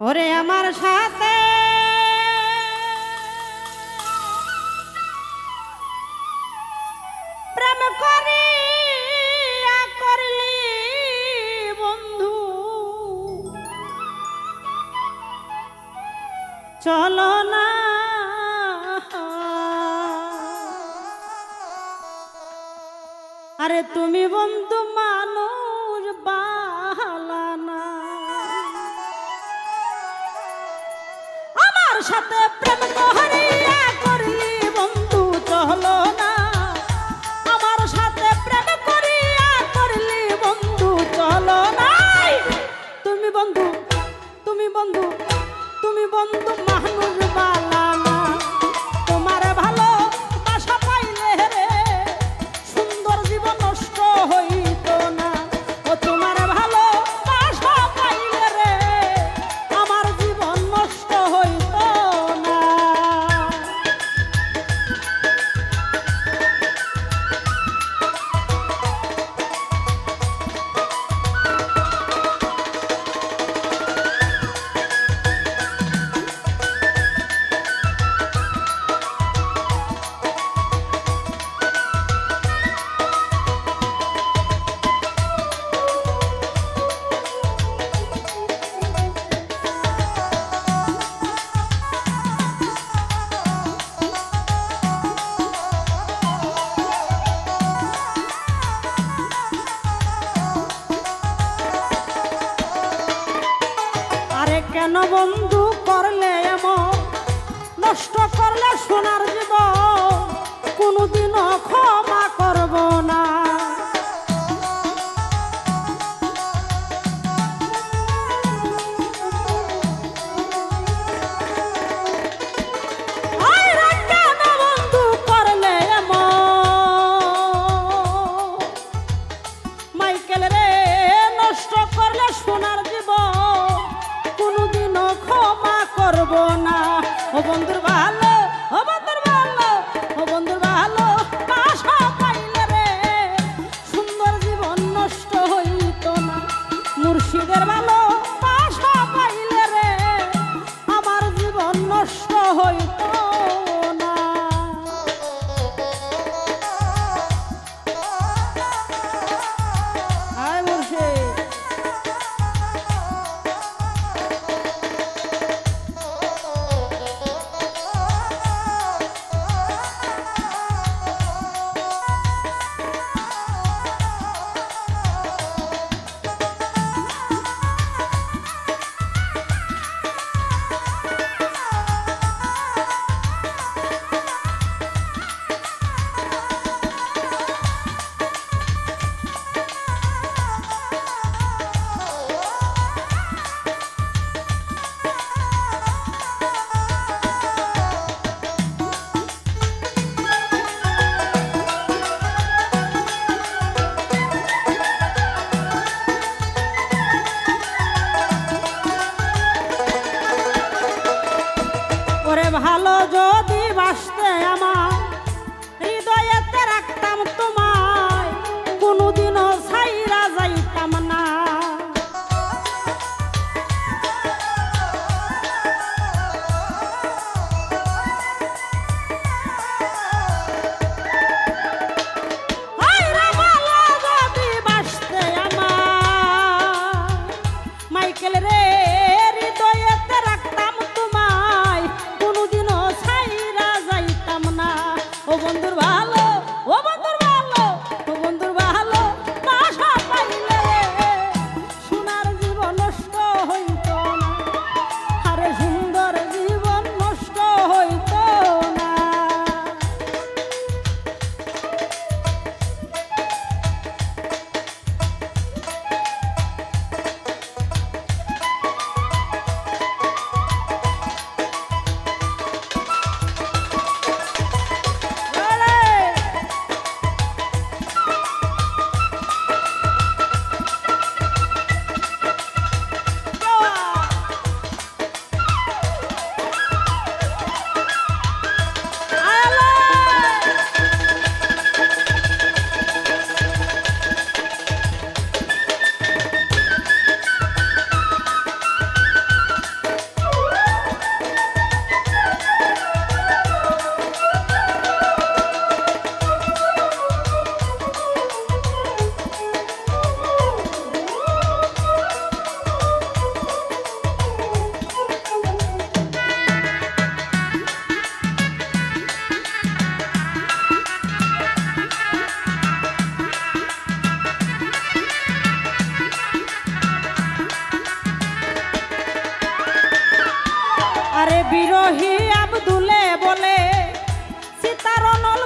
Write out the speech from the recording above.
ওরে আমার সাথে। প্রেম করি বন্ধু। চলো না। আরে তুমি বন্ধু মানুষ বাহালানা সাথে প্রেম করিয়া করলি বন্ধু চলো না। আমার সাথে প্রেম করিয়া করলি বন্ধু চলো নাই তুমি বন্ধু তুমি বন্ধু তুমি বন্ধু, মানুষ বালানা কেন বন্ধু করলে এমন? নষ্ট করলে সোনার জীব কোনোদিনও ক্ষমা করব না। না। ও বন্ধুর আমার বিরোহী আব্দুলে বলে সীতারনল